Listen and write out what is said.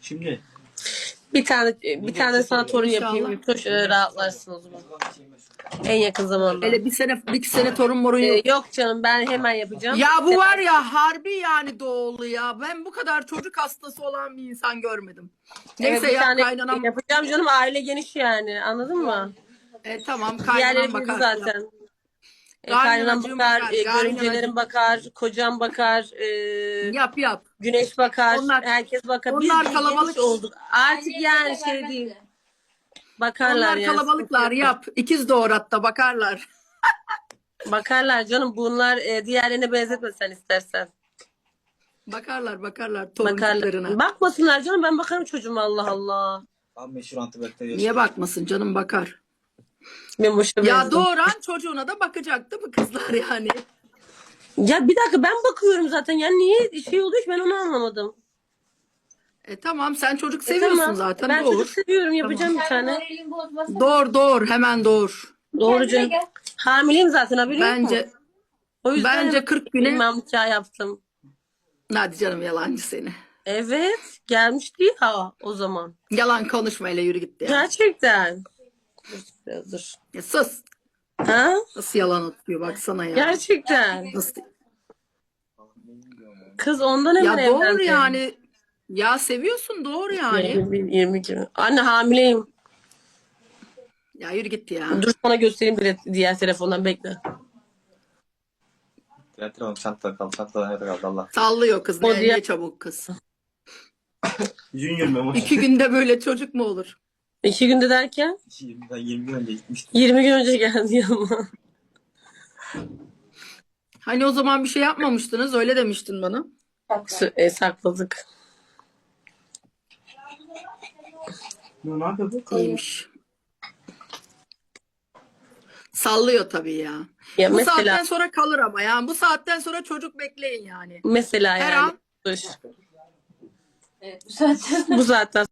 Şimdi Bir tane bir tane sana torun yapayım. Yurttaş e, rahatlarsın o zaman. En yakın zamanda. Hele bir sene bir iki sene torun morun Ee, yok. yok canım ben hemen yapacağım. Ya bu var ya harbi yani doğulu ya. Ben bu kadar çocuk hastası olan bir insan görmedim. Evet, Neyse bir ya tane kaynanam. yapacağım canım aile geniş yani anladın mı? E, tamam bildi bakar. zaten. E, kaynanam Kaynanacığım bakar, bakar, e, görümcelerim kaynanacığım. bakar, kocam bakar, e, Yap yap. güneş bakar, Onlar- herkes bakar. onlar Biz kalabalık. geniş olduk. Artık yani şey değil. Bakarlar Onlar yani. kalabalıklar yap. İkiz doğur hatta bakarlar. Bakarlar canım bunlar e, diğerlerine benzetme sen istersen. Bakarlar bakarlar Bakarlar. toruncuklarına. Bakmasınlar canım ben bakarım çocuğuma Allah Allah. tam meşhur. Niye bakmasın canım bakar. Ben boşa Ya doğuran çocuğuna da bakacaktı bu kızlar yani. Ya bir dakika ben bakıyorum zaten. Yani niye şey oluyor ki ben onu anlamadım. E tamam sen çocuk E seviyorsun tamam, zaten Ben doğur. çocuk seviyorum yapacağım bir tane. Moralin bozmasın. Doğur doğur hemen doğur. Doğru Kendine canım. gel. Hamileyim zaten haberi yok mu? Bence O yüzden bence 40 güne bilmem yaptım. hadi canım yalancı seni. Evet gelmişti ya o zaman. Yalan konuşma hele yürü git ya. Gerçekten. Dur, dur. ya sus. Ha? Nasıl yalan atıyor baksana ya. Gerçekten. Nasıl? Kız ondan hemen Ya doğru evlendi. yani. Ya seviyorsun doğru yani. 20, 22. Anne hamileyim. Ya yürü git ya. Dur sana göstereyim bile diğer telefondan bekle. Getirelim çanta kaldı. Çantadan nerede kaldı Allah. Sallıyor kız. O Ne, diye- ne çabuk kız. Junior mu? İki günde böyle çocuk mu olur? İki günde derken 20, 20 gün önce gitmiştim. 20 gün önce geldi yanıma. Hani o zaman bir şey yapmamıştınız öyle demiştin bana. E, sakladık. Ne yapıyor bu? İyiymiş. Sallıyor tabii ya. Ya Bu mesela saatten sonra kalır ama yani bu saatten sonra çocuk bekleyin yani. mesela Her yani. an bu saatten Bu zaten